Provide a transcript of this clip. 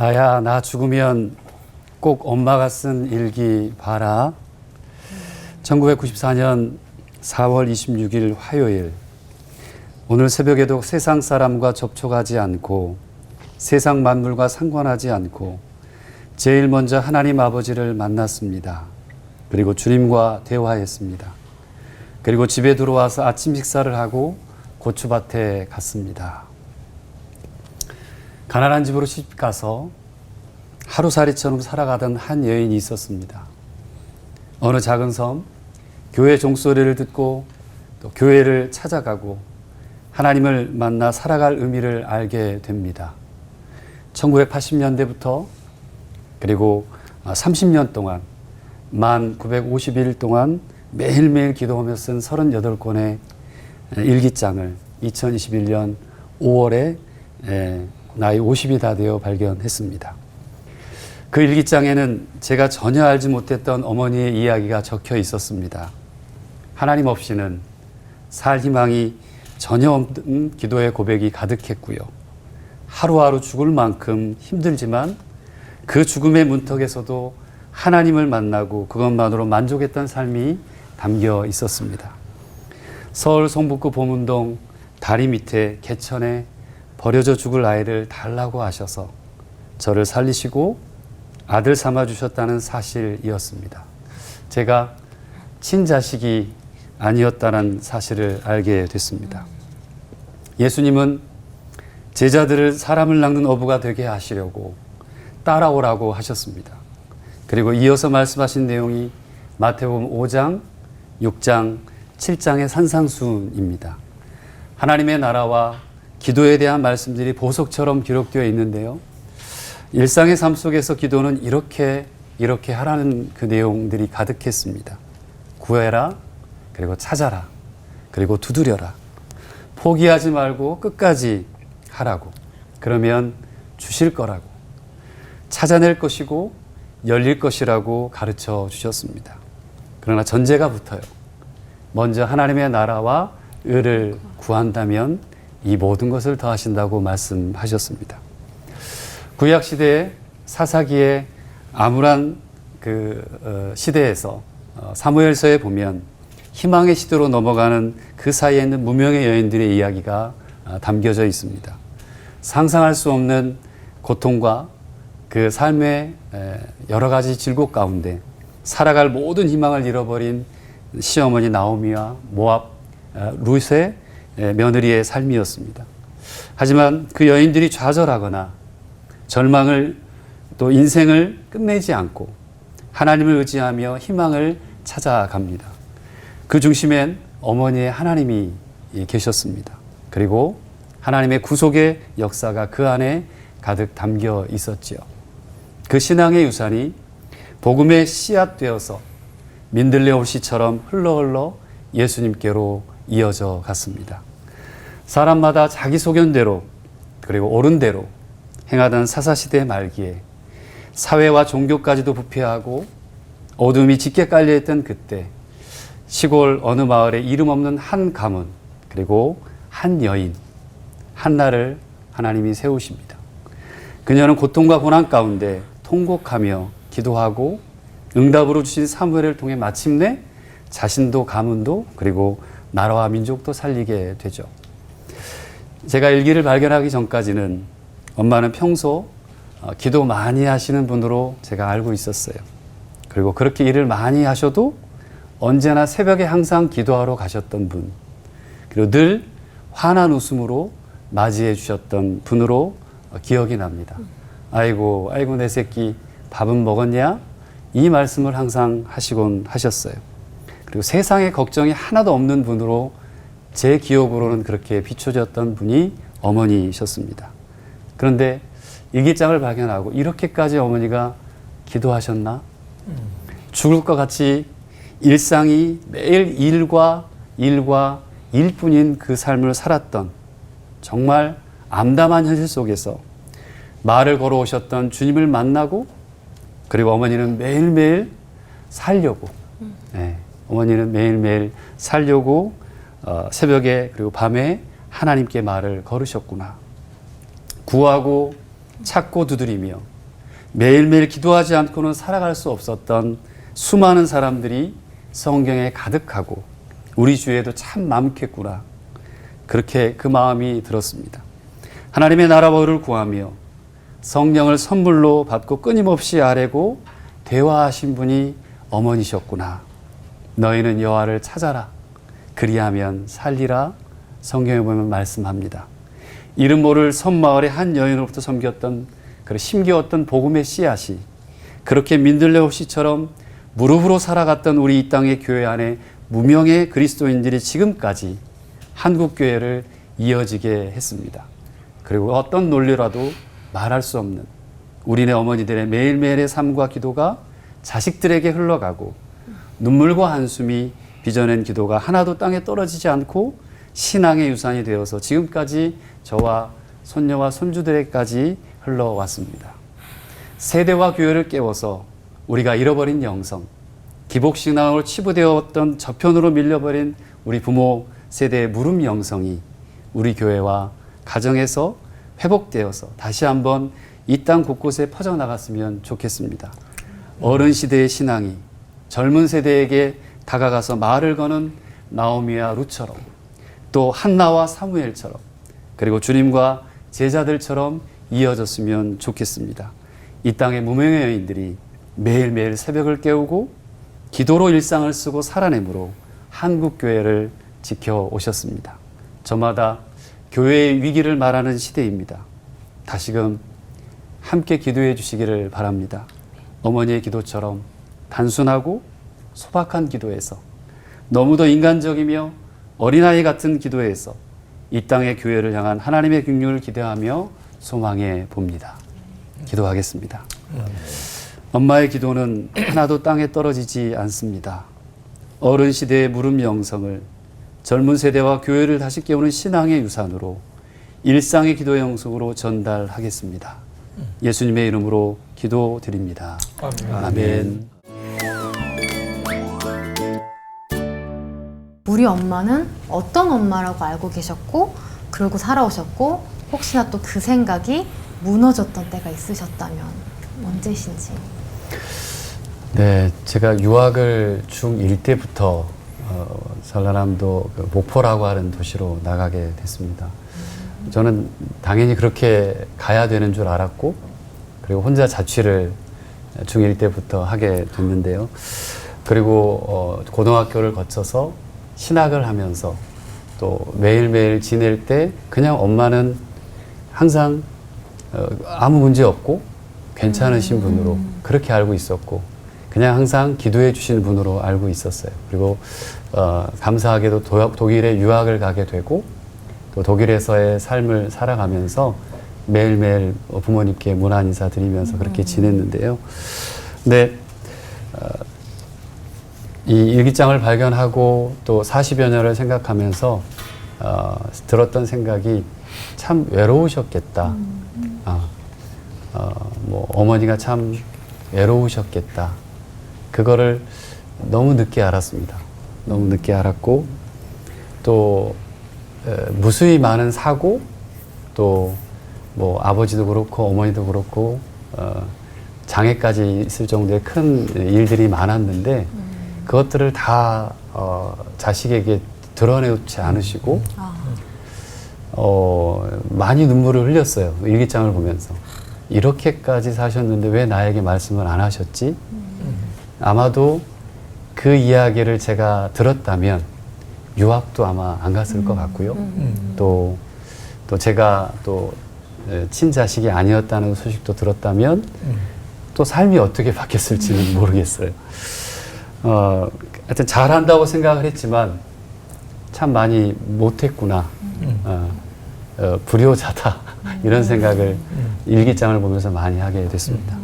아야 나 죽으면 꼭 엄마가 쓴 일기 봐라. 1994년 4월 26일 화요일 오늘 새벽에도 세상 사람과 접촉하지 않고 세상 만물과 상관하지 않고 제일 먼저 하나님 아버지를 만났습니다. 그리고 주님과 대화했습니다. 그리고 집에 들어와서 아침 식사를 하고 고추밭에 갔습니다. 가난한 집으로 시집 가서 하루살이처럼 살아가던 한 여인이 있었습니다. 어느 작은 섬, 교회 종소리를 듣고 또 교회를 찾아가고 하나님을 만나 살아갈 의미를 알게 됩니다. 1980년대부터 그리고 30년 동안 만 950일 동안 매일매일 기도하며 쓴 38권의 일기장을 2021년 5월에 나이 50이 다 되어 발견했습니다. 그 일기장에는 제가 전혀 알지 못했던 어머니의 이야기가 적혀 있었습니다. 하나님 없이는 살 희망이 전혀 없는 기도의 고백이 가득했고요. 하루하루 죽을 만큼 힘들지만 그 죽음의 문턱에서도 하나님을 만나고 그것만으로 만족했던 삶이 담겨 있었습니다. 서울 성북구 보문동 다리 밑에 개천에 버려져 죽을 아이를 달라고 하셔서 저를 살리시고 아들 삼아 주셨다는 사실이었습니다. 제가 친자식이 아니었다는 사실을 알게 됐습니다. 예수님은 제자들을 사람을 낚는 어부가 되게 하시려고 따라오라고 하셨습니다. 그리고 이어서 말씀하신 내용이 마태복음 5장, 6장, 7장의 산상수입니다. 하나님의 나라와 기도에 대한 말씀들이 보석처럼 기록되어 있는데요. 일상의 삶 속에서 기도는 이렇게 이렇게 하라는 그 내용들이 가득했습니다. 구해라, 그리고 찾아라, 그리고 두드려라. 포기하지 말고 끝까지 하라고. 그러면 주실 거라고. 찾아낼 것이고 열릴 것이라고 가르쳐 주셨습니다. 그러나 전제가 붙어요. 먼저 하나님의 나라와 의를 구한다면 이 모든 것을 더하신다고 말씀하셨습니다. 구약 시대의 사사기의 암울한 그 어, 시대에서 어, 사무엘서에 보면 희망의 시대로 넘어가는 그 사이에 있는 무명의 여인들의 이야기가 어, 담겨져 있습니다. 상상할 수 없는 고통과 그 삶의 여러 가지 질곡 가운데 살아갈 모든 희망을 잃어버린 시어머니 나오미와 모압 루세 며느리의 삶이었습니다. 하지만 그 여인들이 좌절하거나 절망을 또 인생을 끝내지 않고 하나님을 의지하며 희망을 찾아갑니다. 그 중심엔 어머니의 하나님이 계셨습니다. 그리고 하나님의 구속의 역사가 그 안에 가득 담겨 있었지요. 그 신앙의 유산이 복음의 씨앗 되어서 민들레 옷이처럼 흘러 흘러 예수님께로 이어져 갔습니다. 사람마다 자기 소견대로 그리고 옳은 대로 행하던 사사시대 말기에 사회와 종교까지도 부패하고 어둠이 짙게 깔려있던 그때 시골 어느 마을에 이름 없는 한 가문 그리고 한 여인 한나를 하나님이 세우십니다. 그녀는 고통과 고난 가운데 통곡하며 기도하고 응답으로 주신 사무엘을 통해 마침내 자신도 가문도 그리고 나라와 민족도 살리게 되죠. 제가 일기를 발견하기 전까지는 엄마는 평소 어, 기도 많이 하시는 분으로 제가 알고 있었어요. 그리고 그렇게 일을 많이 하셔도 언제나 새벽에 항상 기도하러 가셨던 분. 그리고 늘 환한 웃음으로 맞이해 주셨던 분으로 기억이 납니다. 아이고, 아이고, 내 새끼 밥은 먹었냐? 이 말씀을 항상 하시곤 하셨어요. 그리고 세상에 걱정이 하나도 없는 분으로 제 기억으로는 그렇게 비춰졌던 분이 어머니셨습니다. 그런데 일기장을 발견하고 이렇게까지 어머니가 기도하셨나? 죽을 것 같이 일상이 매일 일과 일과 일뿐인 그 삶을 살았던 정말 암담한 현실 속에서 말을 걸어오셨던 주님을 만나고 그리고 어머니는 매일매일 살려고 네, 어머니는 매일매일 살려고 어, 새벽에 그리고 밤에 하나님께 말을 걸으셨구나. 구하고 찾고 두드리며 매일매일 기도하지 않고는 살아갈 수 없었던 수많은 사람들이 성경에 가득하고 우리 주위에도 참 많겠구나. 그렇게 그 마음이 들었습니다. 하나님의 나라를 구하며 성령을 선물로 받고 끊임없이 아뢰고 대화하신 분이 어머니셨구나. 너희는 여호와를 찾아라. 그리하면 살리라. 성경에 보면 말씀합니다. 이름 모를 섬마을의 한 여인으로부터 섬겼던 그 심겨웠던 복음의 씨앗이 그렇게 민들레 씨처럼 무릎으로 살아갔던 우리 이 땅의 교회 안에 무명의 그리스도인들이 지금까지 한국 교회를 이어지게 했습니다. 그리고 어떤 논리라도 말할 수 없는 우리네 어머니들의 매일매일의 삶과 기도가 자식들에게 흘러가고 눈물과 한숨이 빚어낸 기도가 하나도 땅에 떨어지지 않고 신앙의 유산이 되어서 지금까지 저와 손녀와 손주들에까지 흘러왔습니다. 세대와 교회를 깨워서 우리가 잃어버린 영성, 기복신앙으로 치부되었던 저편으로 밀려버린 우리 부모 세대의 무릎 영성이 우리 교회와 가정에서 회복되어서 다시 한번 이 땅 곳곳에 퍼져나갔으면 좋겠습니다. 어른 시대의 신앙이 젊은 세대에게 다가가서 말을 거는 나오미와 루처럼 또 한나와 사무엘처럼 그리고 주님과 제자들처럼 이어졌으면 좋겠습니다. 이 땅의 무명의 여인들이 매일매일 새벽을 깨우고 기도로 일상을 쓰고 살아내므로 한국 교회를 지켜 오셨습니다. 저마다 교회의 위기를 말하는 시대입니다. 다시금 함께 기도해 주시기를 바랍니다. 어머니의 기도처럼 단순하고 소박한 기도에서 너무도 인간적이며 어린아이 같은 기도에서 이 땅의 교회를 향한 하나님의 긍휼을 기대하며 소망해 봅니다. 기도하겠습니다. 엄마의 기도는 하나도 땅에 떨어지지 않습니다. 어른 시대의 무릎 영성을 젊은 세대와 교회를 다시 깨우는 신앙의 유산으로 일상의 기도 영성으로 전달하겠습니다. 예수님의 이름으로 기도드립니다. 아멘. 우리 엄마는 어떤 엄마라고 알고 계셨고 그러고 살아오셨고 혹시나 또 그 생각이 무너졌던 때가 있으셨다면 언제신지 네, 제가 유학을 중1 때부터 어, 전라남도 그 목포라고 하는 도시로 나가게 됐습니다. 저는 당연히 그렇게 가야 되는 줄 알았고, 그리고 혼자 자취를 중1 때부터 하게 됐는데요. 그리고 어, 고등학교를 거쳐서 신학을 하면서 또 매일매일 지낼 때 그냥 엄마는 항상 어, 아무 문제 없고 괜찮으신 분으로 그렇게 알고 있었고 그냥 항상 기도해 주시는 분으로 알고 있었어요. 그리고 어, 감사하게도 도, 독일에 유학을 가게 되고 또 독일에서의 삶을 살아가면서 매일매일 부모님께 문안 인사 드리면서 그렇게 지냈는데요. 근데 어, 이 일기장을 발견하고 또 40여 년을 생각하면서 어, 들었던 생각이 참 외로우셨겠다. 아, 어, 뭐 어머니가 참 외로우셨겠다. 그거를 너무 늦게 알았습니다. 너무 늦게 알았고 또 에, 무수히 많은 사고 또 뭐 아버지도 그렇고 어머니도 그렇고 어, 장애까지 있을 정도의 큰 일들이 많았는데 그것들을 다 어, 자식에게 드러내지 않으시고 어, 많이 눈물을 흘렸어요. 일기장을 보면서. 이렇게까지 사셨는데 왜 나에게 말씀을 안 하셨지? 아마도 그 이야기를 제가 들었다면 유학도 아마 안 갔을 것 같고요. 또, 또 제가 또 에, 친자식이 아니었다는 소식도 들었다면 또 삶이 어떻게 바뀌었을지는 모르겠어요. 어, 하여튼 잘한다고 생각을 했지만 참 많이 못했구나. 어, 어, 불효자다. 이런 생각을 일기장을 보면서 많이 하게 됐습니다.